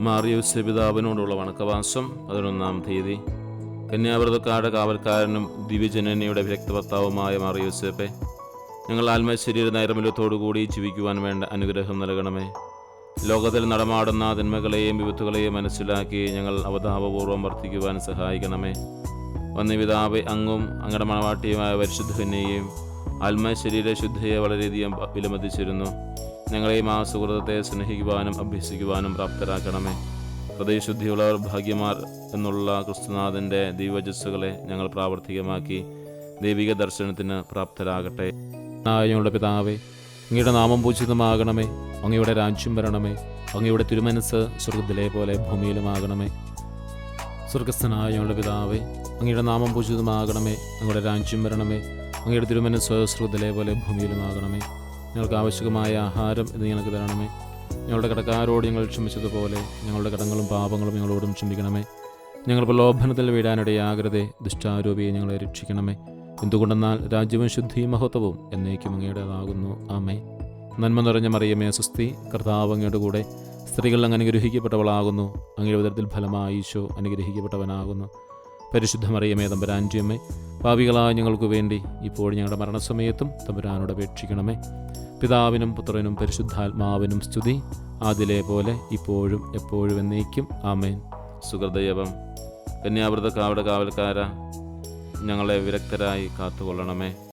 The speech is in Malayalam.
മാറിയൂസ് പിതാവിനോടുള്ള വണക്കവാസം പതിനൊന്നാം തീയതി. കന്യാവ്രതക്കാട് കാവൽക്കാരനും ദിവ്യജനനിയുടെ വിരക്തഭർത്താവുമായ മാറിയൂസേപ്പെ ഞങ്ങൾ ആത്മശരീര നൈർമല്യത്തോടുകൂടി ജീവിക്കുവാൻ വേണ്ട അനുഗ്രഹം നൽകണമേ. ലോകത്തിൽ നടമാടുന്ന തിന്മകളെയും വിപത്തുകളെയും മനസ്സിലാക്കി ഞങ്ങൾ അവതാപപൂർവം വർദ്ധിക്കുവാൻ സഹായിക്കണമേ. വന്ന പിതാവ് അങ്ങും അങ്ങയുടെ മണവാട്ടിയുമായ പരിശുദ്ധനെയും ആത്മശരീര ശുദ്ധിയെ വളരെയധികം വിലമതിച്ചിരുന്നു. ഞങ്ങളെയും ആ സുഹൃതത്തെ സ്നേഹിക്കുവാനും അഭ്യസിക്കുവാനും പ്രാപ്തരാക്കണമേ. ഹൃദയശുദ്ധിയുള്ളവർ ഭാഗ്യമാർ എന്നുള്ള ക്രിസ്തുനാഥന്റെ ദൈവജസ്സുകളെ ഞങ്ങൾ പ്രാവർത്തികമാക്കി ദൈവിക ദർശനത്തിന് പ്രാപ്തരാകട്ടെ. ഞങ്ങളുടെ പിതാവേ അങ്ങയുടെ നാമം പൂജിതമാകണമേ. അങ്ങയുടെ രാജ്യം വരണമേ. അങ്ങയുടെ തിരുമനസ് സ്വർഗത്തിലെ പോലെ ഭൂമിയിലുമാകണമേ. സ്വർഗസ്ഥനായ ഞങ്ങളുടെ പിതാവേ അങ്ങയുടെ നാമം പൂജിതമാകണമേ. അങ്ങയുടെ രാജ്യം വരണമേ. അങ്ങയുടെ തിരുമനസ് സ്വർഗത്തിലെ പോലെ ഭൂമിയിലുമാകണമേ. ഞങ്ങൾക്ക് ആവശ്യമായ ആഹാരം എന്ന് ഞങ്ങൾക്ക് തരണമേ. ഞങ്ങളുടെ കടക്കാരോട് ഞങ്ങൾ ക്ഷമിച്ചതുപോലെ ഞങ്ങളുടെ കടങ്ങളും പാപങ്ങളും ഞങ്ങളോടും ക്ഷമിക്കണമേ. ഞങ്ങൾ പ്രലോഭനത്തിൽ വീഴാനിടയാകരുതേ. ദുഷ്ടാരൂപിയെ ഞങ്ങളെ രക്ഷിക്കണമേ. എന്തുകൊണ്ടെന്നാൽ രാജ്യവും ശുദ്ധി മഹത്വവും എന്നേക്കും അങ്ങയുടേതാകുന്നു. ആമേ നന്മ നിറഞ്ഞ മറിയമേ സുസ്തി കർത്താവ് അങ്ങയുടെ കൂടെ സ്ത്രീകൾ അങ്ങ് അനുഗ്രഹിക്കപ്പെട്ടവളാകുന്നു. അങ്ങയുടെ ഉദരത്തിൽ ഫലമായി ഈശോ അനുഗ്രഹിക്കപ്പെട്ടവനാകുന്നു. പരിശുദ്ധ മറിയമേ തമ്പരാൻജിയമ്മേ പാവികളായ ഞങ്ങൾക്ക് വേണ്ടി ഇപ്പോൾ ഞങ്ങളുടെ മരണസമയത്തും തമ്പുരാനോട് അപേക്ഷിക്കണമേ. പിതാവിനും പുത്രനും പരിശുദ്ധാത്മാവിനും സ്തുതി. ആദിലെ പോലെ ഇപ്പോഴും എപ്പോഴും എന്നേക്കും. ആമേൻ. സുഹൃദൈവം കന്യാവൃത കാവട കാവൽക്കാര ഞങ്ങളെ വിരക്തരായി കാത്തുകൊള്ളണമേ.